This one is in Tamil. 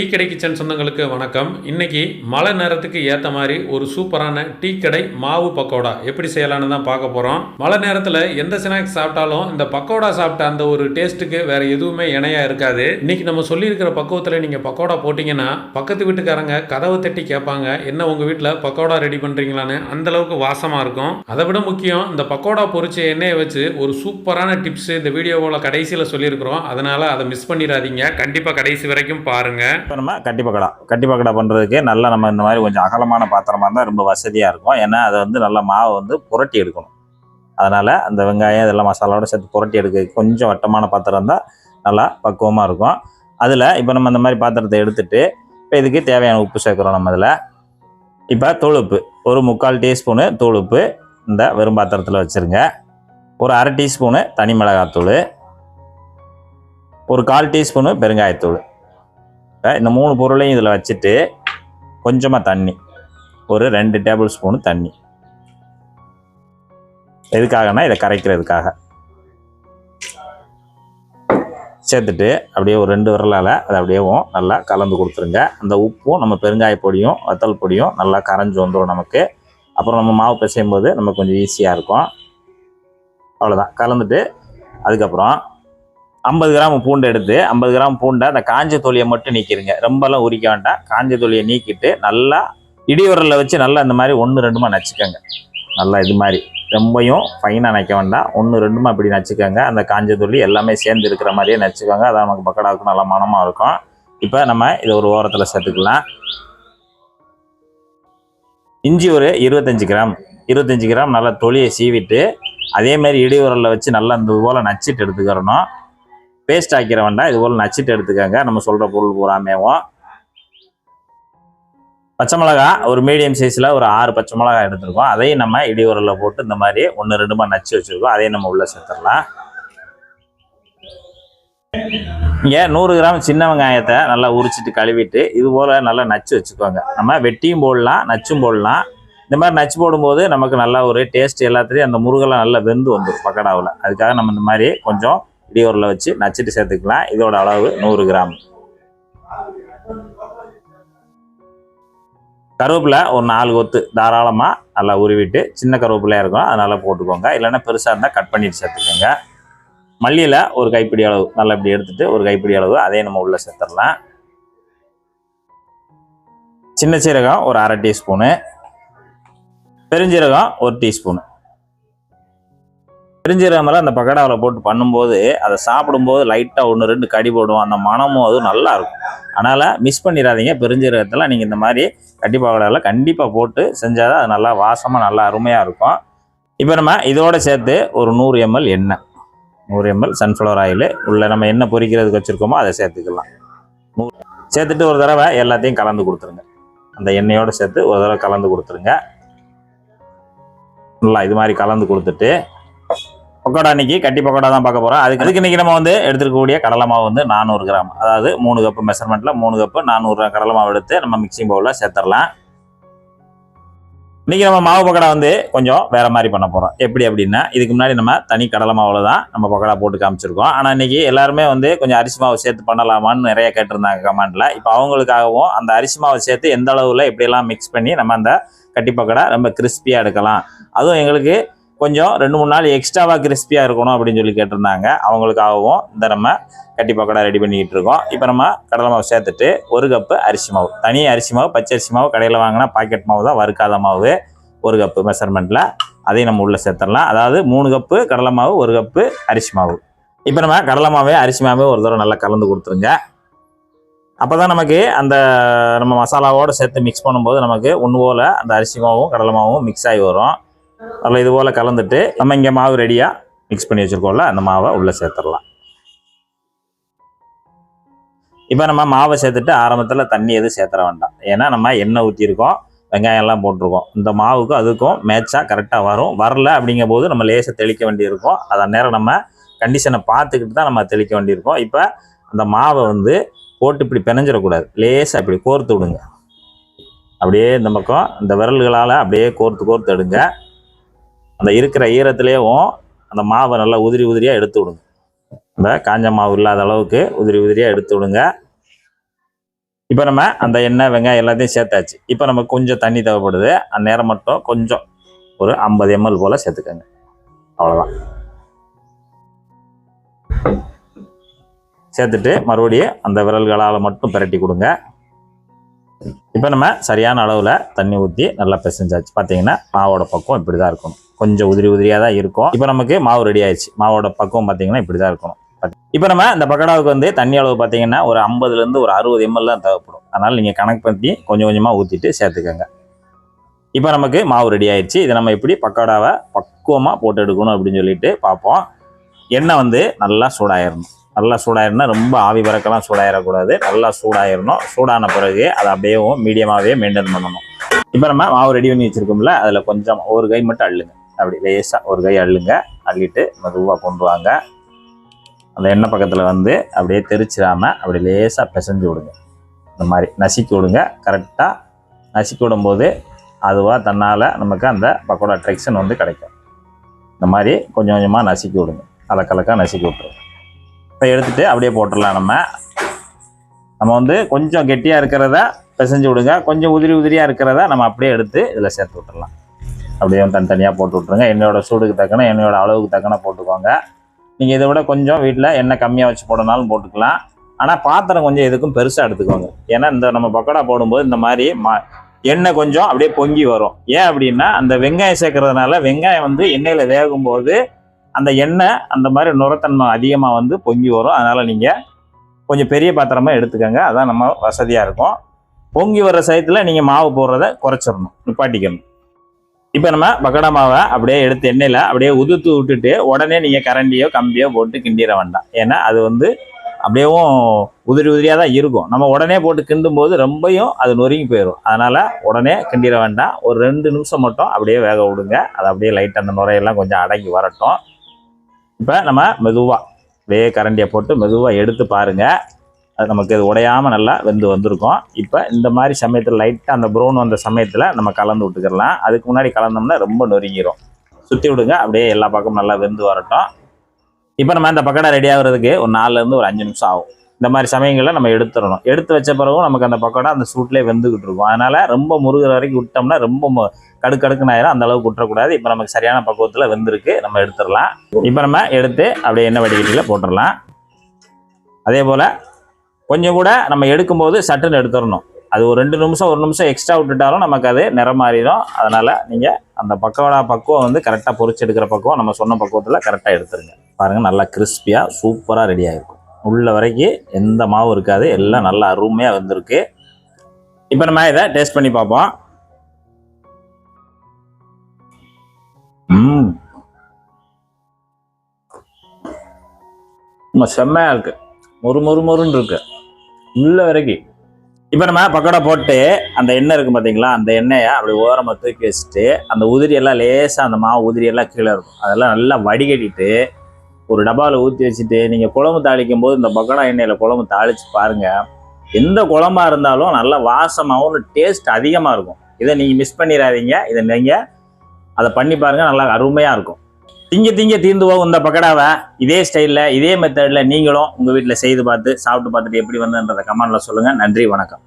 டீ கடை கிச்சன் சொந்தங்களுக்கு வணக்கம். இன்னைக்கு மழை நேரத்துக்கு ஏற்ற மாதிரி ஒரு சூப்பரான டீ கடை மாவு பக்கோடா. எப்படி செய்யலாம்னு தான் பார்க்க போகிறோம் மழை நேரத்தில் எந்த ஸ்நாக்ஸ் சாப்பிட்டாலும் இந்த பக்கோடா சாப்பிட்ட அந்த ஒரு டேஸ்ட்டுக்கு வேறு எதுவுமே இணையாக இருக்காது. இன்றைக்கி நம்ம சொல்லியிருக்கிற பக்குவத்தில் நீங்கள் பக்கோடா போட்டிங்கன்னா பக்கத்து வீட்டுக்காரங்க கதவை தட்டி கேட்பாங்க என்ன உங்கள் வீட்டில் பக்கோடா ரெடி பண்ணுறீங்களான்னு அந்த அளவுக்கு வாசமாக இருக்கும். அதை விட முக்கியம் இந்த பக்கோடா பொறிச்ச எண்ணெயை வச்சு ஒரு சூப்பரான டிப்ஸ் இந்த வீடியோவில் கடைசியில் சொல்லியிருக்கிறோம். அதனால் அதை மிஸ் பண்ணிடாதீங்க. கண்டிப்பாக கடைசி வரைக்கும் பாருங்கள் இப்போ நம்ம கட்டி பக்கடா கட்டி பக்கடா பண்ணுறதுக்கு நல்லா நம்ம இந்த மாதிரி கொஞ்சம் அகலமான பாத்திரமா இருந்தால் ரொம்ப வசதியாக இருக்கும். ஏன்னா அதை வந்து நல்லா மாவை வந்து புரட்டி எடுக்கணும். அதனால் அந்த வெங்காயம் இதெல்லாம் மசாலாவோட சேர்த்து புரட்டி எடுக்க கொஞ்சம் வட்டமான பாத்திரம் இருந்தால் நல்லா பக்குவமாக இருக்கும். அதில் இப்போ நம்ம இந்த மாதிரி பாத்திரத்தை எடுத்துகிட்டு இப்போ இதுக்கு தேவையான உப்பு சேர்க்குறோம் நம்ம இதில். இப்போ தொழுப்பு. ஒரு முக்கால் டீஸ்பூனு தொழுப்பு இந்த வெறும் பாத்திரத்தில் வச்சுருங்க. ஒரு அரை டீஸ்பூனு தனி மிளகாத்தூள். ஒரு கால் டீஸ்பூனு பெருங்காயத்தூள். இந்த மூணு பொருளையும் இதில் வச்சுட்டு கொஞ்சமாக தண்ணி. ஒரு ரெண்டு டேபிள் ஸ்பூனு தண்ணி. எதுக்காகனா இதை கரைக்கிறதுக்காக. சேர்த்துட்டு அப்படியே ஒரு ரெண்டு விரலால் அதை அப்படியேவும் நல்லா கலந்து கொடுத்துருங்க. அந்த உப்பும் நம்ம பெருங்காய பொடியும் வத்தல் பொடியும் நல்லா கரைஞ்சி வந்துடும் நமக்கு. அப்புறம் நம்ம மாவு பிசையும் போது நமக்கு கொஞ்சம் ஈஸியாக இருக்கும். அவ்வளோதான் கலந்துட்டு அதுக்கப்புறம் ஐம்பது கிராம் பூண்டு எடுத்து ஐம்பது கிராம் பூண்டை அந்த காஞ்ச தொலியை மட்டும் நீக்கிடுங்க ரொம்பலாம் உரிக்க வேண்டாம். காஞ்ச தொலியை நீக்கிட்டு நல்லா இடியுரலில் வச்சு நல்லா இந்த மாதிரி ஒன்று ரெண்டுமா நச்சுக்கோங்க. நல்லா இது மாதிரி. ரொம்பையும் ஃபைனாக நைக்க வேண்டாம். ஒன்று ரெண்டுமா அப்படி நச்சுக்கோங்க. அந்த காஞ்ச தொல்லி எல்லாமே சேர்ந்து இருக்கிற மாதிரியே நச்சுக்கோங்க. அதான் நமக்கு பக்கடாவுக்கு நல்லா மனமாக இருக்கும். இப்போ நம்ம இதை ஒரு ஓரத்தில் சேர்த்துக்கலாம். இஞ்சி ஒரு இருபத்தஞ்சி கிராம். இருபத்தஞ்சி கிராம் நல்லா தொலியை சீவிட்டு அதே மாதிரி இடியுரலில் வச்சு நல்லா இந்த போல் நச்சிட்டு எடுத்துக்கிறணும். பேஸ்ட் ஆக்கிற வேண்டாம் இது போல் நச்சுட்டு எடுத்துக்கோங்க. நம்ம சொல்கிற பொருள் பூராமேவும் பச்சை மிளகா ஒரு மீடியம் சைஸில் ஒரு ஆறு பச்சை மிளகா எடுத்துருக்கோம். அதையும் நம்ம இடி உரலில் போட்டு இந்த மாதிரி ஒன்று ரெண்டுமா நச்சு வச்சுருக்கோம். அதையும் நம்ம உள்ளே சேர்த்துடலாம். இங்கே நூறு கிராம் சின்ன வெங்காயத்தை நல்லா உரிச்சிட்டு கழுவிட்டு இது போல் நல்லா நச்சு வச்சுக்கோங்க. நம்ம வெட்டியும் போடலாம் நச்சும் போடலாம். இந்த மாதிரி நச்சு போடும்போது நமக்கு நல்லா ஒரு டேஸ்ட் எல்லாத்துலேயும் அந்த முருகெல்லாம் நல்லா வெந்து வந்துடும் பக்கடாவில். அதுக்காக நம்ம இந்த மாதிரி கொஞ்சம் இடியோரில் வச்சு நச்சுட்டு சேர்த்துக்கலாம். இதோட அளவு நூறு கிராம். கருவேப்பிலை ஒரு நாலு கொத்து தாராளமாக நல்லா உருவிட்டு சின்ன கருவேப்பிலையாக இருக்கும் அதனால் போட்டுக்கோங்க. இல்லைன்னா பெருசாக இருந்தால் கட் பண்ணிட்டு சேர்த்துக்கோங்க. மல்லியில் ஒரு கைப்பிடி அளவு. நல்லா இப்படி எடுத்துட்டு ஒரு கைப்பிடி அளவு. அதே நம்ம உள்ளே சேர்த்துடலாம். சின்ன சீரகம் ஒரு அரை டீஸ்பூனு. பெருஞ்சீரகம் ஒரு டீஸ்பூனு. பெருஞ்சீரகமெல்லாம் அந்த பக்கடாவில் போட்டு பண்ணும்போது அதை சாப்பிடும்போது லைட்டாக ஒன்று ரெண்டு கடி போடும் அந்த மனமும் அது நல்லா இருக்கும் அதனால் மிஸ் பண்ணிடாதீங்க பெருஞ்சீரகத்தில் நீங்கள் இந்த மாதிரி கட்டி பக்கடாவில் கண்டிப்பாக போட்டு செஞ்சால் தான் அது நல்லா வாசமாக நல்லா அருமையாக இருக்கும். இப்போ நம்ம இதோட சேர்த்து ஒரு நூறு எம்எல் எண்ணெய். நூறு எம்எல் சன்ஃப்ளவர் ஆயில் உள்ள நம்ம எண்ணெய் பொரிக்கிறதுக்கு வச்சுருக்கோமோ அதை சேர்த்துக்கலாம். நூறு சேர்த்துட்டு ஒரு தடவை எல்லாத்தையும் கலந்து கொடுத்துருங்க. அந்த எண்ணெயோடு சேர்த்து ஒரு தடவை கலந்து கொடுத்துருங்க. நல்லா இது மாதிரி கலந்து கொடுத்துட்டு பக்கோடா இன்னைக்கு கட்டி பக்கோடா தான் பார்க்க போகிறோம் அதுக்கு அதுக்கு இன்னைக்கு நம்ம வந்து எடுத்துருக்கக்கூடிய கடலை மாவு வந்து நானூறு கிராம். அதாவது மூணு கப்பு மெஷர்மெண்ட்டில் மூணு கப்பு நானூறு கடலை மாவு எடுத்து நம்ம மிக்சிங் பவுலில் சேர்த்துடலாம். இன்னைக்கு நம்ம மாவு பக்கோடா வந்து கொஞ்சம் வேற மாதிரி பண்ண போகிறோம் எப்படி அப்படின்னா இதுக்கு முன்னாடி நம்ம தனி கடலை மாவில் தான் நம்ம பக்கோடா போட்டு காமிச்சிருக்கோம். ஆனால் இன்னைக்கு எல்லாருமே வந்து கொஞ்சம் அரிசி மாவு சேர்த்து பண்ணலாமான்னு நிறைய கேட்டிருந்தாங்க கமெண்ட்ல இப்போ அவங்களுக்காகவும் அந்த அரிசி மாவை சேர்த்து எந்த அளவில் எப்படியெல்லாம் மிக்ஸ் பண்ணி நம்ம அந்த கட்டி பக்கோடா ரொம்ப கிறிஸ்பியாக எடுக்கலாம். அதுவும் எங்களுக்கு கொஞ்சம் ரெண்டு மூணு நாள் எக்ஸ்ட்ராவாக கிறிஸ்பியாக இருக்கணும் அப்படின்னு சொல்லி கேட்டிருந்தாங்க. அவங்களுக்காகவும் இந்த நம்ம கட்டி பக்கோடா ரெடி பண்ணிக்கிட்டு இருக்கோம். இப்போ நம்ம கடலை மாவு சேர்த்துட்டு ஒரு கப்பு அரிசி மாவு. தனி அரிசி மாவு பச்சை அரிசி மாவு கடையில் வாங்கினா பாக்கெட் மாவு தான் வறுக்காத மாவு ஒரு கப்பு மெஷர்மெண்ட்டில் அதையும் நம்ம உள்ளே சேர்த்துடலாம். அதாவது மூணு கப்பு கடலை மாவு ஒரு கப்பு அரிசி மாவு. இப்போ நம்ம கடலை மாவே அரிசி மாவே ஒரு தடவை நல்லா கலந்து கொடுத்துருங்க. அப்போ தான் நமக்கு அந்த நம்ம மசாலாவோடு சேர்த்து மிக்ஸ் பண்ணும்போது நமக்கு ஒன்று போல் அந்த அரிசி மாவும் கடலை மாவும் மிக்ஸ் ஆகி வரும். அதில் இது போல் கலந்துட்டு நம்ம இங்கே மாவு ரெடியாக மிக்ஸ் பண்ணி வச்சுருக்கோம்ல அந்த மாவை உள்ளே சேர்த்துடலாம். இப்போ நம்ம மாவை சேர்த்துட்டு ஆரம்பத்தில் தண்ணி எதுவும் சேர்த்துற வேண்டாம். ஏன்னா நம்ம எண்ணெய் ஊற்றிருக்கோம் வெங்காயம்லாம் போட்டிருக்கோம். இந்த மாவுக்கும் அதுக்கும் மேட்சாக கரெக்டாக வரும். வரல அப்படிங்கும் போது நம்ம லேசாக தெளிக்க வேண்டியிருக்கும். அதை நேரம் நம்ம கண்டிஷனை பார்த்துக்கிட்டு தான் நம்ம தெளிக்க வேண்டியிருக்கோம். இப்போ அந்த மாவை வந்து போட்டு இப்படி பிணைஞ்சிடக்கூடாது. லேசாக இப்படி கோர்த்து விடுங்க. அப்படியே இந்த பக்கம் இந்த விரல்களால் அப்படியே கோர்த்து கோர்த்து எடுங்க. அந்த இருக்கிற ஈரத்துலேயும் அந்த மாவை நல்லா உதிரி உதிரியாக எடுத்து விடுங்க. இந்த காஞ்ச மாவு இல்லாத அளவுக்கு உதிரி உதிரியாக எடுத்து விடுங்க. இப்போ நம்ம அந்த எண்ணெய் வெங்காயம் எல்லாத்தையும் சேர்த்தாச்சு. இப்போ நமக்கு கொஞ்சம் தண்ணி தேவைப்படுது. அந்த நேரம் மட்டும் கொஞ்சம் ஒரு ஐம்பது எம்எல் போல் சேர்த்துக்கோங்க. அவ்வளோதான் சேர்த்துட்டு மறுபடியும் அந்த விரல்களால் மட்டும் பிரட்டி கொடுங்க. இப்போ நம்ம சரியான அளவில் தண்ணி ஊற்றி நல்லா பிசைஞ்சாச்சு. பார்த்தீங்கன்னா மாவோட பக்குவம் இப்படி தான் இருக்கணும். கொஞ்சம் உதிரி உதிரியாக தான் இருக்கும். இப்போ நமக்கு மாவு ரெடி ஆயிடுச்சு. மாவோட பக்குவம் பார்த்தீங்கன்னா இப்படி தான் இருக்கணும். இப்போ நம்ம இந்த பக்கோடாவுக்கு வந்து தண்ணி அளவு பார்த்தீங்கன்னா ஒரு ஐம்பதுலேருந்து ஒரு அறுபது எம்எல் தான் தேவைப்படும். அதனால் நீங்கள் கணக்கு பண்ணி கொஞ்சம் கொஞ்சமாக ஊற்றிட்டு சேர்த்துக்கோங்க. இப்போ நமக்கு மாவு ரெடி ஆயிடுச்சு. இதை நம்ம எப்படி பக்கோடாவை பக்குவமாக போட்டு எடுக்கணும் அப்படின்னு சொல்லிட்டு பார்ப்போம் எண்ணெய் வந்து நல்லா சூடாயிடணும் நல்லா சூடாயிரணும்னா ரொம்ப ஆவி பறக்கலாம் சூடாயிடக்கூடாது நல்லா சூடாயிரணும். சூடான பிறகு அதை அப்படியேவும் மீடியமாகவே மெயின்டைன் பண்ணணும். இப்போ நம்ம மாவு ரெடி பண்ணி வச்சுருக்கோம்ல அதில் கொஞ்சம் ஒரு கை மட்டும் அள்ளுங்க. அப்படி லேசாக ஒரு கை அள்ளுங்க. அள்ளிட்டு மெதுவாக கொண்டு வாங்க. அந்த எண்ணெய் பக்கத்தில் வந்து அப்படியே தெரிச்சிடாமல் அப்படி லேசாக பிசைஞ்சு விடுங்க. இந்த மாதிரி நசுக்கி விடுங்க. கரெக்டாக நசுக்கி விடும்போது அதுவாக தன்னால் நமக்கு அந்த பக்கோடா ட்ரெக்ஷன் வந்து கிடைக்கும். இந்த மாதிரி கொஞ்சம் கொஞ்சமாக நசுக்கி விடுங்க. கலக்கலக்காக நசுக்கி விட்ருங்க இப்போ எடுத்துகிட்டு அப்படியே போட்டுடலாம் நம்ம. நம்ம வந்து கொஞ்சம் கெட்டியாக இருக்கிறத பிசைஞ்சு விடுங்க. கொஞ்சம் உதிரி உதிரியாக இருக்கிறத நம்ம அப்படியே எடுத்து இதில் சேர்த்து விட்டுடலாம். அப்படியே தனித்தனியாக போட்டு விட்ருங்க எண்ணெயோட சூடுக்கு தக்கன எண்ணெயோட அளவுக்கு தக்கன போட்டுக்கோங்க. நீங்கள் இதை விட கொஞ்சம் வீட்டில் எண்ணெய் கம்மியாக வச்சு போடனாலும் போட்டுக்கலாம். ஆனால் பாத்திரம் கொஞ்சம் எதுக்கும் பெருசாக எடுத்துக்கோங்க. ஏன்னா இந்த நம்ம பக்கோடா போடும்போது இந்த மாதிரி மா எண்ணெய் கொஞ்சம் அப்படியே பொங்கி வரும். ஏன் அப்படின்னா அந்த வெங்காயம் சேர்க்கறதுனால வெங்காயம் வந்து எண்ணெயில் வேகும்போது அந்த எண்ணெய் அந்த மாதிரி நுரத்தன்மை அதிகமாக வந்து பொங்கி வரும். அதனால் நீங்கள் கொஞ்சம் பெரிய பாத்திரமாக எடுத்துக்கோங்க. அதான் நம்ம வசதியாக இருக்கும். பொங்கி வர்ற சைத்தில் நீங்கள் மாவு போடுறத குறைச்சிடணும். நிப்பாட்டிக்கணும். இப்போ நம்ம பக்கடா மாவை அப்படியே எடுத்து எண்ணெயில் அப்படியே உதுத்து விட்டுட்டு உடனே நீங்கள் கரண்டியோ கம்பியோ போட்டு கிண்டிட வேண்டாம். ஏன்னா அது வந்து அப்படியேவும் உதிரி உதிரியாக தான் இருக்கும். நம்ம உடனே போட்டு கிண்டும் போது ரொம்பையும் அது நொறுங்கி போயிடும் அதனால் உடனே கிண்டிட வேண்டாம். ஒரு ரெண்டு நிமிஷம் மட்டும் அப்படியே வேக விடுங்க. அது அப்படியே லைட் அந்த நுரையெல்லாம் கொஞ்சம் அடங்கி வரட்டும். இப்போ நம்ம மெதுவாக வே கரண்டியை போட்டு மெதுவாக எடுத்து பாருங்கள் அது நமக்கு இது உடையாமல் நல்லா வெந்து வந்திருக்கும். இப்போ இந்த மாதிரி சமயத்தில் லைட்டாக அந்த ப்ரௌன் வந்த சமயத்தில் நம்ம கலந்து விட்டுக்கிடலாம். அதுக்கு முன்னாடி கலந்தோம்னா ரொம்ப நொறுங்கிடும் சுற்றி விடுங்க அப்படியே எல்லா பக்கமும் நல்லா வெந்து வரட்டும். இப்போ நம்ம இந்த பக்கடை ரெடி ஆகுறதுக்கு ஒரு நாலுலேருந்து ஒரு அஞ்சு நிமிஷம் ஆகும். இந்த மாதிரி சமயங்களில் நம்ம எடுத்துடணும். எடுத்து வச்ச பிறகும் நமக்கு அந்த பக்கோடா அந்த சூட்லேயே வெந்துக்கிட்டு இருக்கும். அதனால் ரொம்ப முருகிற வரைக்கும் விட்டோம்னா ரொம்ப மு- கடுக்கடுக்குன்னு ஆயிரும். அந்த அளவுக்கு விட்டுறக்கூடாது. இப்போ நமக்கு சரியான பக்குவத்தில் வெந்திருக்கு. நம்ம எடுத்துடலாம். இப்போ நம்ம எடுத்து அப்படியே எண்ணெய் வடிகட்டியில் போட்டுடலாம். அதே போல் கொஞ்சம் கூட நம்ம எடுக்கும்போது சட்டுன்னு எடுத்துடணும். அது ஒரு ரெண்டு நிமிஷம் ஒரு நிமிஷம் எக்ஸ்ட்ரா விட்டுட்டாலும் நமக்கு அது நிறம் மாறிடும். அதனால் நீங்கள் அந்த பக்கோடா பக்குவம் வந்து கரெக்டாக பொறிச்சு எடுக்கிற பக்குவம் நம்ம சொன்ன பக்குவத்தில் கரெக்டாக எடுத்துருங்க. பாருங்கள் நல்லா கிறிஸ்பியாக சூப்பராக ரெடி ஆகிருக்கும் உள்ள வரைக்கும் எந்த மாவும் இருக்காது. எல்லாம் நல்லா அருமையாக வந்திருக்கு. இப்போ நம்ம இதை டேஸ்ட் பண்ணி பார்ப்போம். ம். ரொம்ப செம்மையாக இருக்கு. மொறு மொறு மொறுன்னு இருக்கு. உள்ள வரைக்கும் இப்போ நம்ம பக்கோடா போட்டு அந்த எண்ணெய் இருக்கு பார்த்தீங்களா அந்த எண்ணெயை அப்படி ஓரமாக தூக்கி வச்சுட்டு அந்த உதிரி எல்லாம் லேசாக அந்த மாவு உதிரி எல்லாம் கீழே இருக்கும். அதெல்லாம் நல்லா வடிகட்டிட்டு ஒரு டப்பாவில் ஊற்றி வச்சுட்டு நீங்கள் குழம்பு தாளிக்கும் போது இந்த பக்கோடா எண்ணெயில் குழம்பு தாளித்து பாருங்கள் எந்த குழம்பா இருந்தாலும் நல்லா வாசமாகவும் டேஸ்ட் அதிகமாக இருக்கும். இதை நீங்கள் மிஸ் பண்ணிடாதீங்க இதை நீங்கள் அதை பண்ணி பாருங்கள் நல்லா அருமையாக இருக்கும். திங்க திங்க தீர்ந்து போகும் இந்த பக்கடாவை. இதே ஸ்டைலில் இதே மெத்தடில் நீங்களும் உங்கள் வீட்டில் செய்து பார்த்து சாப்பிட்டு பார்த்துட்டு எப்படி வந்ததுன்றதை கமெண்டில் சொல்லுங்கள் நன்றி வணக்கம்.